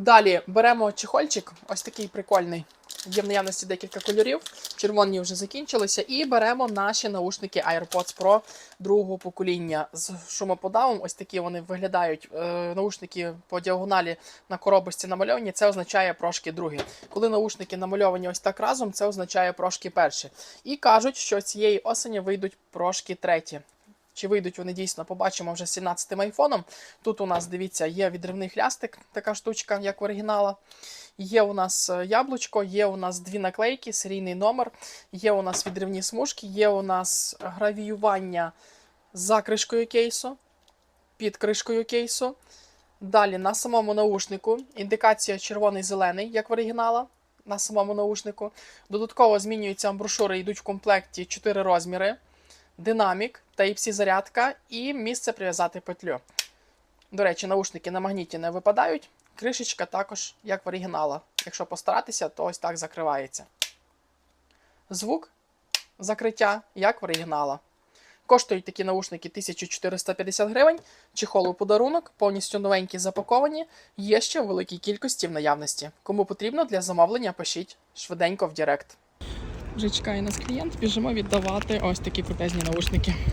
Далі беремо чехольчик, ось такий прикольний. Є в наявності декілька кольорів. Червоні вже закінчилися. І беремо наші наушники AirPods Pro другого покоління з шумоподавом. Ось такі вони виглядають. Е, наушники по діагоналі на коробочці намальовані. Це означає прошки другі. Коли наушники намальовані ось так разом, це означає прошки перші. І кажуть, що цієї осені вийдуть прошки треті. Чи вийдуть вони дійсно, побачимо вже з 17-м айфоном. Тут у нас, дивіться, є відривний хлястик, така штучка, як в оригінала. Є у нас е, яблучко, є у нас дві наклейки, серійний номер, є у нас відривні смужки, є у нас гравіювання за кришкою кейсу, під кришкою кейсу. Далі на самому наушнику індикація червоний-зелений, як в оригінала. На самому наушнику. Додатково змінюються амброшури, йдуть в комплекті 4 розміри динамік, Type-C зарядка і місце прив'язати петлю. До речі, наушники на магніті не випадають. Кришечка також, як в оригінала. Якщо постаратися, то ось так закривається. Звук закриття, як в оригінала. Коштують такі наушники 1450 гривень. Чехол у подарунок, повністю новенькі запаковані. Є ще в великій кількості в наявності. Кому потрібно для замовлення, пишіть швиденько в Директ. Вже чекає нас клієнт, біжимо віддавати ось такі крутезні наушники.